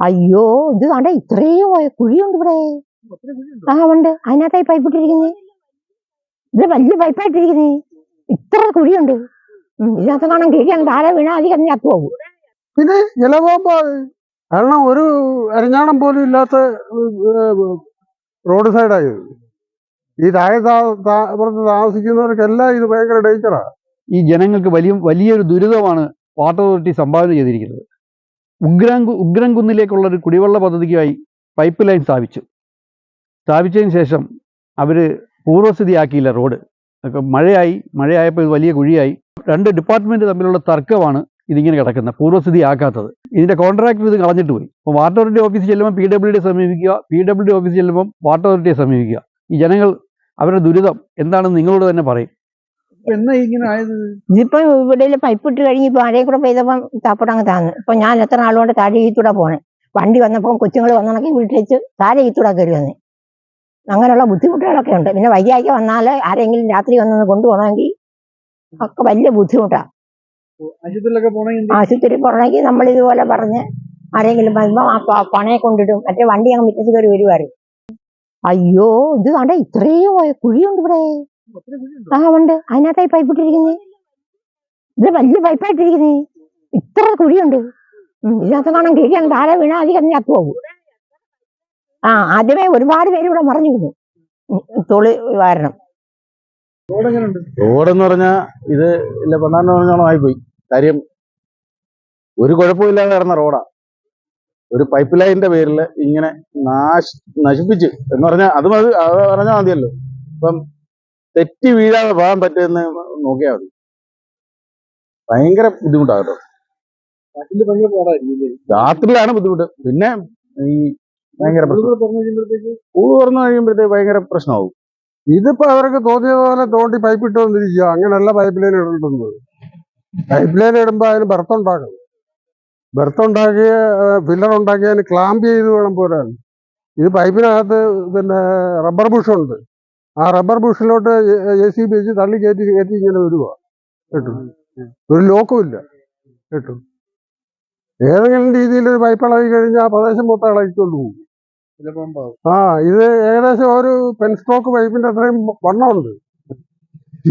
അയ്യോ ഇത് കണ്ട ഇത്രയും പോയ- കുഴിയുണ്ട് ഇവിടെ. ആ ഉണ്ട്. അതിനകത്തായി പൈപ്പ് ഇട്ടിരിക്കുന്നേ. ഇത് വലിയ പൈപ്പായിട്ടിരിക്കുന്നേ ഇത്ര കുഴിയുണ്ട്. ഇതിനകത്ത് കാണാൻ കഴിക്കാൻ താഴെ വീണാൽ അധികം ചത്തു പോകും. ഇത് ജലബോംബ് കാരണം ഒരു അരിഞ്ഞാണം പോലും ഇല്ലാത്ത റോഡ് സൈഡായി ഈ താഴെ പുറത്ത് താമസിക്കുന്നവർക്കെല്ലാം ഇത് ഭയങ്കര ഡേഞ്ചറാ ഈ ജനങ്ങൾക്ക് വലിയ വലിയൊരു ദുരിതമാണ് വാട്ടർ അതോറിറ്റി സംഭാവന ചെയ്തിരിക്കുന്നത്. ഉഗ്രം ഉഗ്രൻകുന്നിലേക്കുള്ള ഒരു കുടിവെള്ള പദ്ധതിക്കായി പൈപ്പ് ലൈൻ സ്ഥാപിച്ചു. സ്ഥാപിച്ചതിന് ശേഷം അവർ പൂർവസ്ഥിതിയാക്കിയില്ല റോഡ് മഴയായി മഴയായപ്പോൾ ഇത് വലിയ കുഴിയായി. രണ്ട് ഡിപ്പാർട്ട്മെന്റ് തമ്മിലുള്ള തർക്കമാണ് ഇതിങ്ങനെ കിടക്കുന്നത് പൂർവസ്ഥിതി ആക്കാത്തത് ഇതിന്റെ കോൺട്രാക്ടർ ഇത് കളഞ്ഞിട്ട് പോയി. അപ്പോൾ വാട്ടർ അതോറിറ്റി ഓഫീസ് ചെല്ലുമ്പോൾ പി ഡബ്ല്യു സമീപിക്കുക പി ഡബ്ല്യു ഡി ഓഫീസിൽ ചെല്ലുമ്പോൾ വാട്ടർ അതോറിറ്റിയെ സമീപിക്കുക. ഈ ജനങ്ങൾ അവരുടെ ദുരിതം എന്താണെന്ന് നിങ്ങളോട് തന്നെ പറയും. എന്നാ ഇങ്ങനെ ആയത്? ഇതിപ്പോ ഇവിടെ പൈപ്പ് ഇട്ട് കഴിഞ്ഞ് ഇപ്പൊ ആരെയും കൂടെ പെയ്തപ്പം താപ്പടങ്ങ് താന്ന്. ഇപ്പൊ ഞാൻ എത്ര ആളുകൊണ്ട് താഴെ ഈത്തൂടെ പോണേ. വണ്ടി വന്നപ്പോൾ കൊച്ചുങ്ങൾ വന്നണക്കി വീട്ടിലേക്ക് താഴെ ഈത്തൂടെ കയറി വന്നേ. അങ്ങനെയുള്ള ബുദ്ധിമുട്ടുകളൊക്കെ ഉണ്ട്. പിന്നെ വൈകിയാക്കി വന്നാൽ ആരെങ്കിലും രാത്രി വന്നൊന്ന് കൊണ്ടുപോകണമെങ്കിൽ ഒക്കെ വലിയ ബുദ്ധിമുട്ടാണ് ആശുപത്രിയിലൊക്കെ പോണെങ്കിൽ ആശുപത്രി പോകണമെങ്കിൽ നമ്മൾ ഇതുപോലെ പറഞ്ഞ് ആരെങ്കിലും വരുമ്പോൾ ആ പണയെ കൊണ്ടിടും. മറ്റേ വണ്ടി അങ്ങ് മുറ്റത്ത് കയറി വരുമായിരുന്നു അയ്യോ ഇത് കണ്ട ഇത്രയും കുഴിയുണ്ട് ഇവിടെ. ആ ഉണ്ട്. അതിനകത്തായി പൈപ്പ് ഇട്ടിരിക്കുന്നേ. ഇത് വലിയ പൈപ്പായിട്ടിരിക്കുന്നേ ഇത്ര കുഴിയുണ്ട്. ഇതിനകത്ത് കാണാൻ കിഴിയാണ് താഴെ വീണാൽ അധികം ഞാൻ പോകും. ആ ആദ്യമേ ഒരുപാട് പേര് ഇവിടെ മറിഞ്ഞിരുന്നു തൊളി വാരണം. റോഡെന്ന് പറഞ്ഞാൽ ഇത് ഇല്ല പറഞ്ഞോളം ആയിപ്പോയി. കാര്യം ഒരു കുഴപ്പമില്ലാതെ കിടന്ന റോഡാ. ഒരു പൈപ്പ് ലൈനിന്റെ പേരിൽ ഇങ്ങനെ നാശ് നശിപ്പിച്ച് എന്ന് പറഞ്ഞാൽ അത് മതി അത് പറഞ്ഞാൽ മതിയല്ലോ. ഇപ്പം തെറ്റി വീഴാതെ പോകാൻ പറ്റുമെന്ന് നോക്കിയാൽ മതി. ഭയങ്കര ബുദ്ധിമുട്ടാണ് കേട്ടോ? രാത്രിയിലാണ് ബുദ്ധിമുട്ട്. പിന്നെ ഈ ഭയങ്കര പൂവ് തുറന്നു കഴിയുമ്പോഴത്തേക്ക്? ഭയങ്കര പ്രശ്നമാവും. ഇതിപ്പോ അവർക്ക് തോന്നിയതുപോലെ തോണ്ടി പൈപ്പ് ഇട്ട് വന്നിരിക്കുക അങ്ങനെയല്ല പൈപ്പ് ലൈൻ ഇടുന്നത് പൈപ്പ് ലൈൻ ഇടുമ്പോൾ അതിന് ബർത്ത് ഉണ്ടാക്കണം. ബർത്ത് ഉണ്ടാക്കിയ ഫില്ലർ ഉണ്ടാക്കി അതിന് ക്ലാമ്പ് ചെയ്ത് വേണം പോരാൻ. ഇത് പൈപ്പിനകത്ത് പിന്നെ റബ്ബർ ബുഷുണ്ട് ആ റബ്ബർ ബുഷിലോട്ട് എ സി ബി വെച്ച് തള്ളി കയറ്റി കയറ്റി ഇങ്ങനെ വരുക കേട്ടു? ഒരു ലോക്കും ഇല്ല. കേട്ടു? ഏതെങ്കിലും രീതിയിൽ ഒരു പൈപ്പ് ഇളകി കഴിഞ്ഞാൽ ആ പ്രദേശം മൊത്തം ഇളകിക്കൊണ്ട് പോകും. ആ ഇത് ഏകദേശം ഒരു പെൻ സ്ട്രോക്ക് പൈപ്പിന്റെ അത്രയും വണ്ണമുണ്ട്.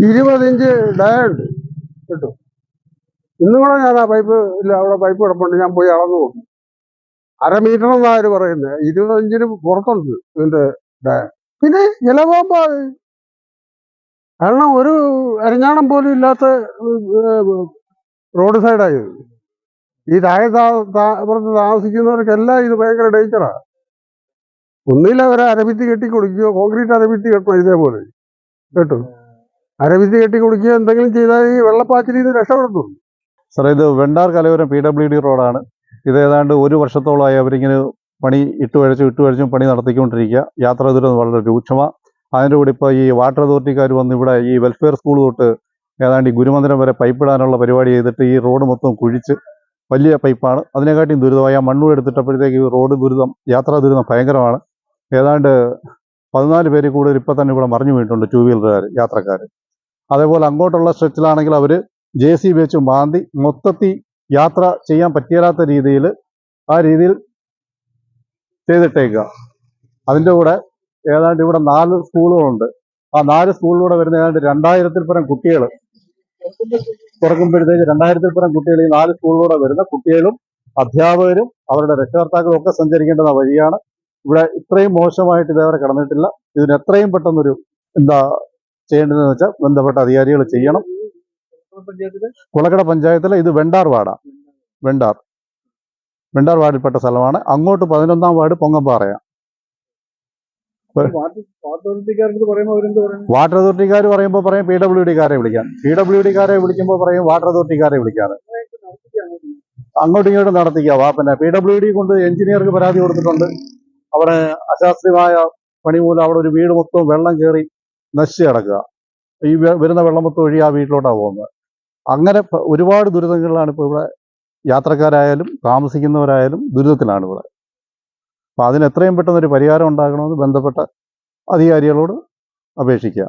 ഇരുപത് ഇഞ്ച് ഡയ ഉണ്ട്. കേട്ടോ? ഇന്നും കൂടെ ഞാൻ ആ പൈപ്പ് ഇല്ല അവിടെ പൈപ്പ് കിടപ്പുണ്ട്. ഞാൻ പോയി അളന്നു പോകും അര മീറ്റർ എന്നാണ് അവർ പറയുന്നത് ഇരുപത് ഇഞ്ചിന് പുറത്തുണ്ട് ഇതിന്റെ ഡയ പിന്നെ ജലബോംബാണ് കാരണം ഒരു അരിഞ്ഞാണം പോലും ഇല്ലാത്ത റോഡ് സൈഡായി. ഈ താഴെ താ- താ- പുറത്ത് താമസിക്കുന്നവർക്കെല്ലാം ഇത് ഭയങ്കര ഡേഞ്ചറാ. ഒന്നിൽ അവരെ അരഭിത്തി കെട്ടി കൊടുക്കുകയോ കോൺക്രീറ്റ് അരഭിത്തി കെട്ടണം ഇതേപോലെ. കേട്ടോ? അരഭിത്തി കെട്ടി കൊടുക്കുകയോ എന്തെങ്കിലും ചെയ്താൽ ഈ വെള്ളപ്പാച്ചിൽ ഇത് രക്ഷപ്പെടുത്തും സാറേ ഇത് വെണ്ടാർ കലയോരം പി ഡബ്ല്യു ഡി റോഡാണ്. ഇത് ഏതാണ്ട് ഒരു വർഷത്തോളമായി അവരിങ്ങനെ പണി ഇട്ടുവഴച്ചും ഇട്ടുവഴച്ചും പണി നടത്തിക്കൊണ്ടിരിക്കുക. യാത്രാ ദുരിതം വളരെ രൂക്ഷമാണ് അതിന്റെ കൂടെ ഇപ്പോൾ ഈ വാട്ടർ അതോറിറ്റിക്കാർ വന്ന് ഇവിടെ ഈ വെൽഫെയർ സ്കൂൾ തൊട്ട് ഏതാണ്ട് ഈ ഗുരുമന്ദിരം വരെ പൈപ്പ് ഇടാനുള്ള പരിപാടി ചെയ്തിട്ട് ഈ റോഡ് മൊത്തം കുഴിച്ച് വലിയ പൈപ്പാണ്. അതിനെക്കാട്ടിയും ദുരിതമായി ആ മണ്ണൂർ എടുത്തിട്ടപ്പോഴത്തേക്ക് ഈ റോഡ് ദുരിതം യാത്രാ ദുരിതം ഭയങ്കരമാണ്. ഏതാണ്ട് പതിനാല് പേര് കൂടുതൽ ഇപ്പം തന്നെ ഇവിടെ മറിഞ്ഞു വീണിട്ടുണ്ട് ടൂ വീലറുകാർ യാത്രക്കാർ അതേപോലെ അങ്ങോട്ടുള്ള സ്ട്രെച്ചിലാണെങ്കിൽ അവർ ജെ സി ബി വെച്ച് മാന്തി മൊത്തത്തിൽ യാത്ര ചെയ്യാൻ പറ്റിയാത്ത രീതിയിൽ ആ രീതിയിൽ ചെയ്തിട്ടേക്കുക. അതിന്റെ കൂടെ ഏതാണ്ട് ഇവിടെ നാല് സ്കൂളുകളുണ്ട്. ആ നാല് സ്കൂളിലൂടെ വരുന്ന ഏതാണ്ട് രണ്ടായിരത്തിൽ പരം കുട്ടികൾ തുറക്കുമ്പോഴത്തേക്ക് രണ്ടായിരത്തിൽ പരം കുട്ടികൾ ഈ നാല് സ്കൂളിലൂടെ വരുന്ന കുട്ടികളും അധ്യാപകരും അവരുടെ രക്ഷകർത്താക്കളും ഒക്കെ സഞ്ചരിക്കേണ്ടുന്ന വഴിയാണ്. ഇവിടെ ഇത്രയും മോശമായിട്ട് ഇതേവരെ കടന്നിട്ടില്ല. ഇതിന് എത്രയും പെട്ടെന്നൊരു എന്താ ചെയ്യേണ്ടതെന്ന് വെച്ചാൽ ബന്ധപ്പെട്ട അധികാരികൾ ചെയ്യണം. കുളക്കട പഞ്ചായത്തിലെ ഇത് വെണ്ടാർ വാടാ വെണ്ടാർ. വെണ്ടാർ വാർഡിൽപ്പെട്ട സ്ഥലമാണ്. അങ്ങോട്ട് പതിനൊന്നാം വാർഡ് പൊങ്ങമ്പാറയാണ്. വാട്ടർ അതോറിറ്റിക്കാർ പറയുമ്പോൾ പറയും? പി ഡബ്ല്യു ഡിക്കാരെ വിളിക്കാൻ. പി ഡബ്ല്യു ഡിക്കാരെ വിളിക്കുമ്പോൾ പറയും വാട്ടർ അതോറിറ്റിക്കാരെ വിളിക്കാറ്. അങ്ങോട്ടും ഇങ്ങോട്ടും നടത്തിക്കുക വാപ്പന്നെ പിന്നെ പി ഡബ്ല്യു ഡി കൊണ്ട് എഞ്ചിനീയർക്ക് പരാതി കൊടുത്തിട്ടുണ്ട്. അവിടെ അശാസ്ത്രീയമായ പണി മൂലം അവിടെ ഒരു വീട് മൊത്തം വെള്ളം കയറി നശിച്ച് കിടക്കുക. ഈ വരുന്ന വെള്ളം മൊത്തം ഒഴി ആ വീട്ടിലോട്ടാണ് പോകുന്നത്. അങ്ങനെ ഒരുപാട് ദുരിതങ്ങളിലാണ് ഇപ്പോൾ ഇവിടെ യാത്രക്കാരായാലും താമസിക്കുന്നവരായാലും ദുരിതത്തിലാണ് ഇവിടെ. അപ്പോൾ അതിന് എത്രയും പെട്ടെന്നൊരു പരിഹാരം ഉണ്ടാകണമെന്ന് ബന്ധപ്പെട്ട അധികാരികളോട് അപേക്ഷിക്കുക